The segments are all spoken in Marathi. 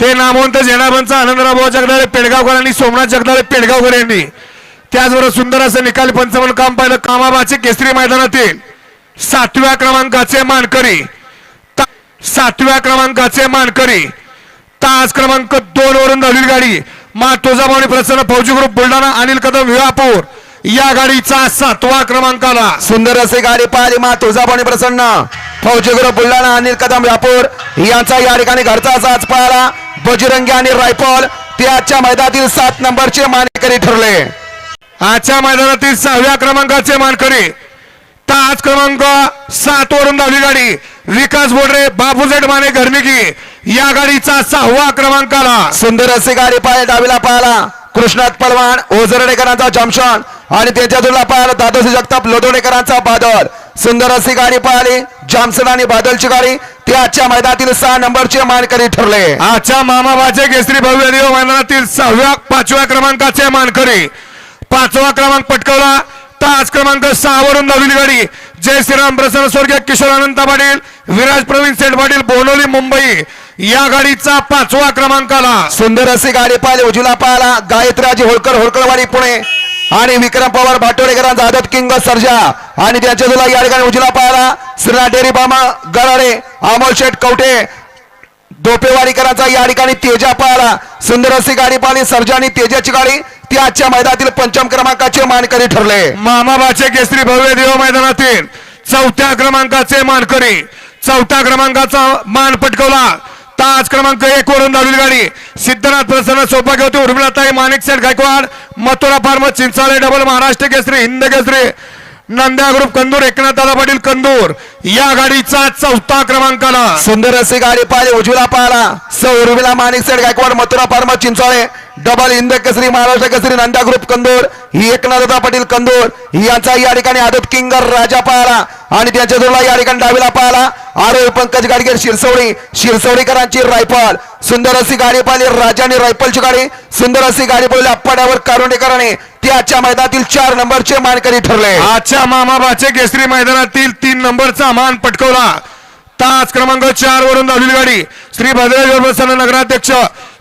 ते नामवंत जेनाबांचा आनंदराव जगदाळे पेडगावकर आणि सोमनाथ जगदाळे पेडगावकर यांनी. त्याचबरोबर सुंदर असं निकाली पंचमन काम पाहिलं. कामाबाचे केसरी मैदानातील सातव्या क्रमांकाचे मानकरी. ता- सातव्या क्रमांकाचे मानकरी. तास क्रमांक दोन वरून धावलेली गाडी. मा तुळजाभवानी प्रसन्न फौजी ग्रुप बुलढाणा अनिल कदम विवापूर या गाडीचा सातवा क्रमांक आला. सुंदर असे गाडी पाहिली मा तुळजाभवानी प्रसन्न फौजीगुरु बुलढाणा अनिल कदम व्यापूर यांचा या ठिकाणी घरचा साज पाहिला. बजरंगी आणि रायफल ते आजच्या मैदानातील सात नंबरचे मानकरी ठरले. आजच्या मैदानातील सहाव्या क्रमांकाचे मानकरी. ताज क्रमांक सात वरून धावली गाडी. विकास बोडरे बापूजेठ माने घरनिकी या गाडीचा सहावा क्रमांक आला. सुंदर असे गाडी पाहिली डावीला पाहिला. कृष्णात पलवान ओझरडेकरांचा जमशान आणि त्यांच्या जोडला पाहिला दादोसी जगताप लोदोडेकरांचा बादल. सुंदर अशी गाडी पाहिली जॉन्सन आणि बादलची गाडी. ते आजच्या मैदानातील सहा नंबरचे मानकरी ठरले. आजच्या मामाबाचे केसरी भव्य देव मैदानातील सहाव्या पाचव्या क्रमांकाचे मानकरी. पाचवा क्रमांक पटकवला. ताज क्रमांक सहा वरून धावलेली गाडी. जय श्रीराम प्रसन्न स्वर्गीय किशोर अनंत पाटील विराज प्रवीण सेठ पाटील बोनवली मुंबई. या गाडीचा पाचवा क्रमांक आला सुंदर अशी गाडी पाहिली उजूला पाहिला गायत्रीराजी होळकर होळकरवाडी पुणे. आणि विक्रम पवार भाटोडेकरांचा आदत किंग सर्जा. आणि त्यांच्या तुला या ठिकाणी उजला पाहिला श्रीनाटेरी बामा गराडे अमोल शेठ कवटे दोपेवाडीकरांचा या ठिकाणी तेजा पाहिला सुंदर अशी गाडी पाहिली सर्जा आणि तेजाची गाडी ती आजच्या मैदानातील पंचम क्रमांकाचे मानकरी ठरले. मामाबाचे केसरी भव्य देव मैदानातील चौथ्या क्रमांकाचे मानकरी चौथ्या क्रमांकाचा मान पटकवला. ताज क्रमांक एक वरून धावलेली गाडी. सिद्धनाथ प्रसन्न सौभाग्यवती उर्मिलाताई Manik Seth Gaikwad Mathura farm Chinchale double Maharashtra Kesari Hind Kesari Nandya group Kandur Eknath Dada Patil Kandur. या गाडीचा चौथा क्रमांक आला सुंदर अशी गाडी पाहिली उजवीला पाहिला. स Manik Seth Gaikwad Mathura farm Chinchale double Hind Kesari Maharashtra Kesari Nanda group Kandur. ही एकनाथदा पाटील कंदूर. यांचा या ठिकाणी आदत किंगर राजा पाहिला. आणि त्यांच्या जोडला या ठिकाणी डावीला पाहिला आरोही पंकज गाडगेर शिरसवडी शिरसवडीकरांची रायफल. सुंदर अशी गाडी पाहिली राजाने रायफलची गाडी. सुंदर अशी गाडी पाहिली अप्पाड्यावर कारुंडेकरांनी ती आजच्या मैदानातील चार नंबरचे मानकरी ठरले. आजच्या मामाबाचे केसरी मैदानातील तीन नंबरचा मान पटकवला. तास क्रमांक चार वरून धावलेली गाडी. श्री भद्रेश्वर प्रसन्न नगराध्यक्ष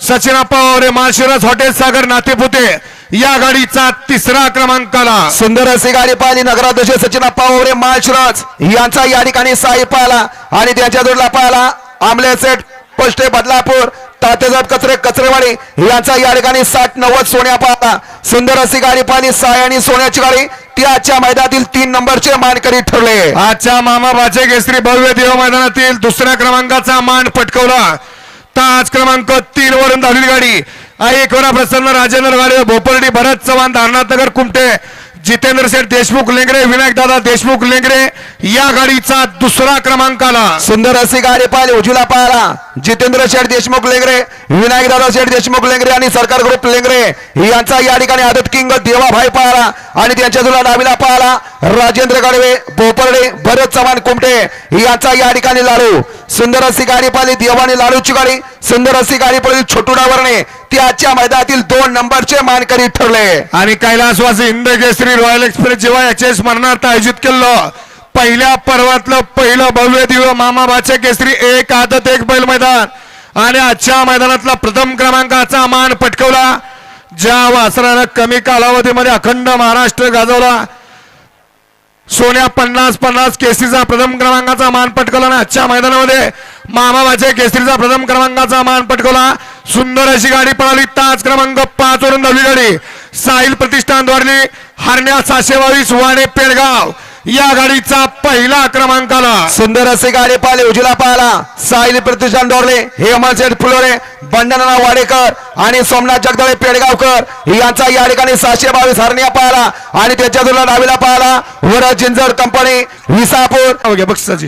सचिनाप्पा वावरे माळशिरस हॉटेल सागर नातेपुते. या गाडीचा तिसरा क्रमांक आला. सुंदर अशी गाडी पाहिली. नगराध्यक्ष सचिन पावरे माळशिरस यांचा या ठिकाणी साई पाहिला आणि त्यांच्या जोडला पाहिला आमले सेठ पोस्टे बदलापूर तातेजात कचरे कचरेवाडी यांचा या ठिकाणी साठ नव्वद सोन्या पाहिला. सुंदर अशी गाडी पाहिली. साई आणि सोन्याची गाडी ती आजच्या मैदानातील तीन नंबरचे मानकरी ठरले. आजच्या मामाबाचे केसरी भव्य देव मैदानातील दुसऱ्या क्रमांकाचा मान पटकवला. ताज क्रमांक तीन वरून धावलेली गाडी. आई एकोरा प्रसन्न राजेंद्र गाडे भोपर्डी भरत चव्हाण धारणानगर कुमटे जितेंद्र शेठ देशमुख लेंगरे विनायक दादा देशमुख लेंगरे या गाडीचा दुसरा क्रमांक आला. सुंदर अशी गाडी पाहिली उजूला पाहिला. जितेंद्र शेठ देशमुख लेंगरे विनायक दादा शेठ देशमुख लेंगरे आणि सरकार ग्रुप लेंगरे यांचा या ठिकाणी आदत किंग देवाभाई पाहिला आणि त्यांच्या जुला डावीला पाहिला. राजेंद्र गाडवे भोपर्डे भरत चव्हाण कुमटे यांचा या ठिकाणी लाडू. सुंदर अशी गाडी पाहिली देवानी लाडूची गाडी. सुंदर अशी गाडी पाहिली छोटू डावरणे. ती आजच्या मैदानातील दोन नंबरचे मानकरी ठरले. आणि कैलासवासी हिंद केसरी रॉयल एक्सप्रेस जेव्हा याच्या स्मरणार्थ आयोजित केलं पहिल्या पर्वातलं पहिलं भव्य दिव्य मामाबाचे केसरी एक आदत एक बैल मैदान. आणि आजच्या मैदानातला प्रथम क्रमांकाचा मान पटकवला. ज्या वासरानं कमी कालावधीमध्ये अखंड महाराष्ट्र गाजवला. सोन्या पन्नास पन्नास केसरीचा प्रथम क्रमांकाचा मान पटकवला आणि आजच्या मैदानामध्ये मामाबाचे केसरीचा प्रथम क्रमांकाचा मान पटकवला. सुंदर अशी गाडी पळाली. ताज क्रमांक पाच वरून धावली गाडी. साहिल प्रतिष्ठान द्वारली हरण्या सहाशे बावीस वाणे पेडगाव या गाडीचा पहिला क्रमांक आला. सुंदर असे गाडी पाहिले उजला पाहिला साहिल प्रतिष्ठान डोरले हेमंत फुलोरे बंडनाना वाडेकर आणि सोमनाथ जगदळे पेडगावकर यांचा या ठिकाणी सहाशे बावीस हरण्या पाहिला आणि त्याच्या डावीला पाहिला वर जिंजर कंपनी विसापूर. घ्या बक्षिसाची